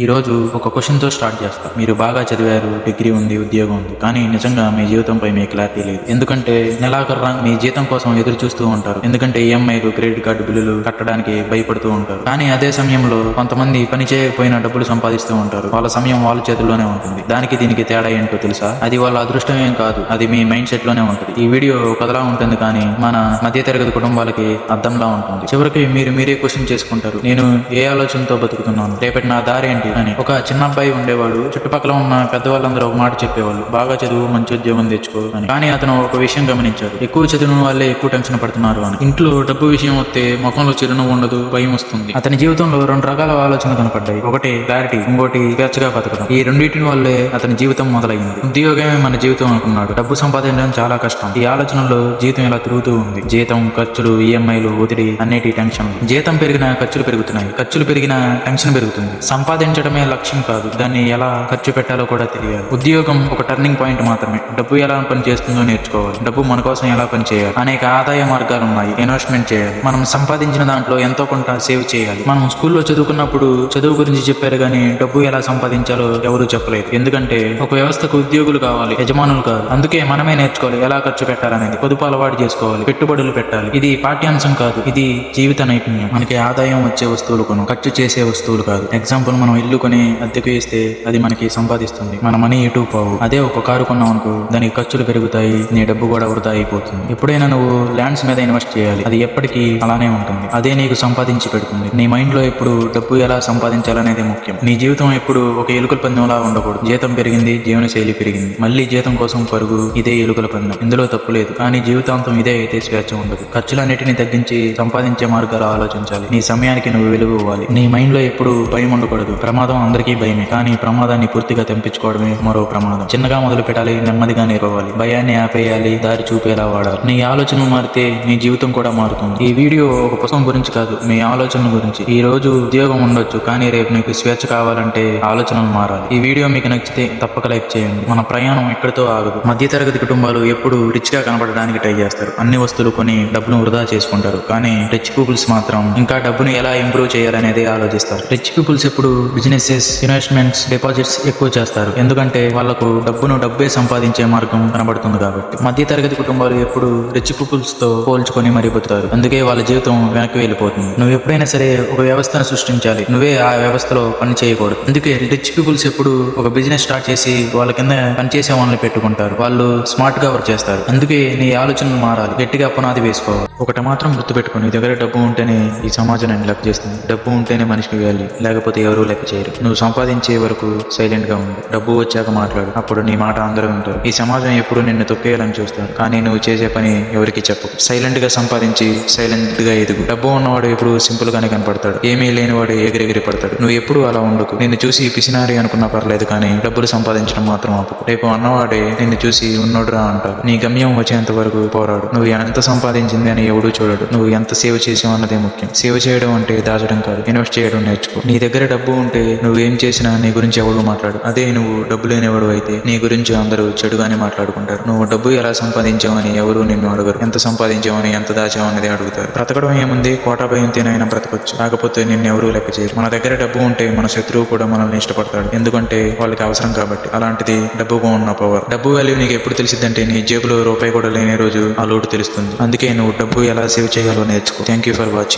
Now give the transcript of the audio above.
ఈ రోజు ఒక క్వశ్చన్తో స్టార్ట్ చేస్తాం. మీరు బాగా చదివారు డిగ్రీ ఉంది ఉద్యోగం ఉంది కానీ నిజంగా మీ జీవితంపై మీ క్లారిటీ లేదు. ఎందుకంటే నెలాఖరు మీ జీతం కోసం ఎదురు చూస్తూ ఉంటారు. ఎందుకంటే ఈఎంఐలు క్రెడిట్ కార్డు బిల్లులు కట్టడానికి భయపడుతూ ఉంటారు. కానీ అదే సమయంలో కొంతమంది పని చేయకపోయినా డబ్బులు సంపాదిస్తూ ఉంటారు. వాళ్ళ సమయం వాళ్ళ చేతుల్లోనే ఉంటుంది. దానికి దీనికి తేడా ఏంటో తెలుసా? అది వాళ్ళ అదృష్టం ఏం కాదు. అది మీ మైండ్ సెట్లోనే ఉంటుంది. ఈ వీడియో కథలా ఉంటుంది కానీ మన మధ్యతరగతి కుటుంబాలకి అర్థంలా ఉంటుంది. చివరికి మీరు మీరే క్వశ్చన్ చేసుకుంటారు. నేను ఏ ఆలోచనతో బతుకుతున్నాను? రేపటి నా దారి ఏంటి? అని. ఒక చిన్న అబ్బాయి ఉండేవాడు. చుట్టుపక్కల ఉన్న పెద్దవాళ్ళందరూ ఒక మాట చెప్పేవాళ్ళు. బాగా చదువు మంచి ఉద్యోగం తెచ్చుకో అని. కానీ అతను ఒక విషయం గమనించాడు. ఎక్కువ చదివిన వాళ్ళే ఎక్కువ టెన్షన్ పడుతున్నారు అని. ఇంట్లో డబ్బు విషయం వస్తే ముఖంలో చిరునవ్వు ఉండదు భయం వస్తుంది. అతని జీవితంలో రెండు రకాల ఆలోచనలు కనపడ్డాయి. ఒకటి క్లారిటీ ఇంకోటి స్వేచ్ఛగా బతకడం. ఈ రెండింటి వల్లే అతని జీవితం మొదలైంది. ఉద్యోగమే మన జీవితం అనుకున్నాడు. డబ్బు సంపాదించడం చాలా కష్టం. ఈ ఆలోచనలో జీవితం ఇలా తిరుగుతూ ఉంది? జీతం ఖర్చులు ఈఎంఐలు ఒత్తిడి అన్నిటి టెన్షన్ జీతం పెరిగిన ఖర్చులు పెరుగుతున్నాయి. ఖర్చులు పెరిగిన టెన్షన్ పెరుగుతుంది. సంపాదించడమే లక్ష్యం కాదు. దాన్ని ఎలా ఖర్చు పెట్టాలో కూడా తెలియాలి. ఉద్యోగం ఒక టర్నింగ్ పాయింట్ మాత్రమే. డబ్బు ఎలా పని చేస్తుందో నేర్చుకోవాలి. డబ్బు మన కోసం ఎలా పని చేయాలి? అనేక ఆదాయ మార్గాలు ఉన్నాయి. ఇన్వెస్ట్మెంట్ చేయాలి. మనం సంపాదించిన దాంట్లో ఎంతో కొంత సేవ్ చేయాలి. మనం స్కూల్లో చదువుకున్నప్పుడు చదువు గురించి చెప్పారు కానీ డబ్బు ఎలా సంపాదించాలో ఎవరు చెప్పలేదు. ఎందుకంటే ఒక వ్యవస్థకు ఉద్యోగులు కావాలి యజమానులు కాదు అందుకే మనమే నేర్చుకోవాలి. ఎలా ఖర్చు పెట్టాలనేది. పొదుపు అలవాటు చేసుకోవాలి. పెట్టుబడులు పెట్టాలి. ఇది పాఠ్యాంశం కాదు. ఇది జీవిత నైపుణ్యం. మనకి ఆదాయం వచ్చే వస్తువులు కొను. ఖర్చు చేసే వస్తువులు కాదు. ఎగ్జాంపుల్ మనం ఇల్లు కొని అద్దెకు వేస్తే అది మనకి సంపాదిస్తుంది. మన మనీ ఇటు పోవు. అదే ఒక కారు కొన్నాం అనుకో దానికి ఖర్చులు పెరుగుతాయి నీ డబ్బు కూడా వృధా అయిపోతుంది. ఎప్పుడైనా నువ్వు ల్యాండ్స్ మీద ఇన్వెస్ట్ చేయాలి. అది ఎప్పటికీ అలానే ఉంటుంది. అదే నీకు సంపాదించి పెడుతుంది. నీ మైండ్లో ఎప్పుడు డబ్బు ఎలా సంపాదించాలనేది ముఖ్యం. నీ జీవితం ఎప్పుడు ఒక ఎలుకల పందెంలా ఉండకూడదు. జీతం పెరిగింది జీవన శైలి పెరిగింది. మళ్ళీ జీతం కోసం పరుగు ఇదే ఎలుకల పందెం. ఇందులో తప్పు లేదు. కానీ జీవితాంతం ఇదే అయితే స్వేచ్ఛ ఉండదు. ఖర్చులన్నిటిని తగ్గించి సంపాదించే మార్గాలు ఆలోచించాలి. నీ సమయానికి నువ్వు వెలుగు ఇవ్వాలి. నీ మైండ్లో ఎప్పుడు భయం ఉండకూడదు. ప్రమాదం అందరికీ భయమే కానీ ప్రమాదాన్ని పూర్తిగా తెంపించుకోవడమే మరో ప్రమాదం. చిన్నగా మొదలు పెట్టాలి నెమ్మదిగా నేర్వాలి భయాన్ని ఆపేయాలి దారి చూపేలా వాడాలి. నీ ఆలోచన మారితే నీ జీవితం కూడా మారుతుంది. ఈ వీడియో ఒక పుస్తకం గురించి కాదు మీ ఆలోచన గురించి. ఈ రోజు ఉద్యోగం ఉండొచ్చు కానీ రేపు నీకు స్వేచ్ఛ కావాలంటే ఆలోచనలు మారాలి. ఈ వీడియో మీకు నచ్చితే తప్పక లైక్ చేయండి. మన ప్రయాణం ఎక్కడితో ఆగదు. మధ్యతరగతి కుటుంబాలు ఎప్పుడు రిచ్గా కనబడడానికి ట్రై చేస్తారు. అన్ని వస్తువులు కొని డబ్బును వృధా చేసుకుంటారు కానీ రిచ్ పీపుల్స్ మాత్రం ఇంకా డబ్బును ఎలా ఇంప్రూవ్ చేయాలనేది ఆలోచిస్తారు. రిచ్ పీపుల్స్ ఎప్పుడు బిజినెసెస్ ఇన్వెస్ట్మెంట్స్ డిపాజిట్స్ ఎక్కువ చేస్తారు. ఎందుకంటే వాళ్ళకు డబ్బును డబ్బే సంపాదించే మార్గం కనబడుతుంది కాబట్టి. మధ్య తరగతి కుటుంబాలు ఎప్పుడు రిచ్ పీపుల్స్తో పోల్చుకొని మరీ బతుకుతారు. అందుకే వాళ్ళ జీవితం వెనక్కి వెళ్ళిపోతుంది. నువ్వు ఎప్పుడైనా సరే ఒక వ్యవస్థను సృష్టించాలి. నువ్వే ఆ వ్యవస్థలో పని చేయకూడదు. అందుకే రిచ్ పీపుల్స్ ఎప్పుడు ఒక బిజినెస్ స్టార్ట్ చేసి వాళ్ళ కింద పనిచేసే వాళ్ళని పెట్టుకుంటారు. వాళ్ళు స్మార్ట్గా వర్క్ చేస్తారు. అందుకే నీ ఆలోచనలు మారాలి. గట్టిగా పునాది వేసుకోవాలి. ఒకటి మాత్రం గుర్తు పెట్టుకుని దగ్గర డబ్బు ఉంటేనే ఈ సమాజాన్ని లెక్క చేస్తుంది. డబ్బు ఉంటేనే మనిషికి వేయాలి లేకపోతే ఎవరు లెక్క చేయరు నువ్వు సంపాదించే వరకు సైలెంట్గా ఉండు. డబ్బు వచ్చాక మాట్లాడు. అప్పుడు నీ మాట అందరూ ఉంటారు ఈ సమాజం ఎప్పుడు నిన్ను తొక్కేయాలని చూస్తారు. కానీ నువ్వు చేసే పని ఎవరికి చెప్పు సైలెంట్గా సంపాదించి సైలెంట్గా ఎదుగు. డబ్బు ఉన్నవాడు ఎప్పుడు సింపుల్ గానే కనపడతాడు. ఏమీ లేనివాడు ఎగిరెగిరి పడతాడు. నువ్వు ఎప్పుడు అలా ఉండకు. నిన్ను చూసి పిసినారి అనుకున్నా పర్లేదు కానీ డబ్బులు సంపాదించడం మాత్రం ఆపు రేపు అన్నవాడే నిన్ను చూసి ఉన్నోడురా అంటావు నీ గమ్యం వచ్చేంత వరకు పోరాడు. నువ్వు ఎంత సంపాదించింది అని ఎవడూ చూడడు. నువ్వు ఎంత సేవ్ చేసావు అన్నదే ముఖ్యం. సేవ్ చేయడం అంటే దాచడం కాదు. ఇన్వెస్ట్ చేయడం నేర్చుకో. నీ దగ్గర డబ్బు ఉంటే నువ్వేం చేసినా నీ గురించి ఎవడు మాట్లాడు. అదే నువ్వు డబ్బు లేనివాడు అయితే నీ గురించి అందరూ చెడుగానే మాట్లాడుకుంటారు. నువ్వు డబ్బు ఎలా సంపాదించావని ఎవరు నిన్ను అడగరు. ఎంత సంపాదించావని ఎంత దాచావనేది అడుగుతారు. బ్రతకడం ఏముంది? కోటా భయం తినైనా బ్రతకొచ్చు. కాకపోతే నిన్ను ఎవరూ లెక్క చేయరు. మన దగ్గర డబ్బు ఉంటే మన శత్రువు కూడా మనల్ని ఇష్టపడతాడు. ఎందుకంటే వాళ్ళకి అవసరం కాబట్టి. అలాంటిది డబ్బుగా ఉన్న పవర్ డబ్బు వాల్యూ నీకు ఎప్పుడు తెలిసిద్దంటే నీ జేబులో రూపాయి కూడా లేని రోజు ఆ లోటు తెలుస్తుంది. అందుకే నువ్వు డబ్బు ఎలా సేవ్ చేయాలో నేర్చుకో. Thank you for watching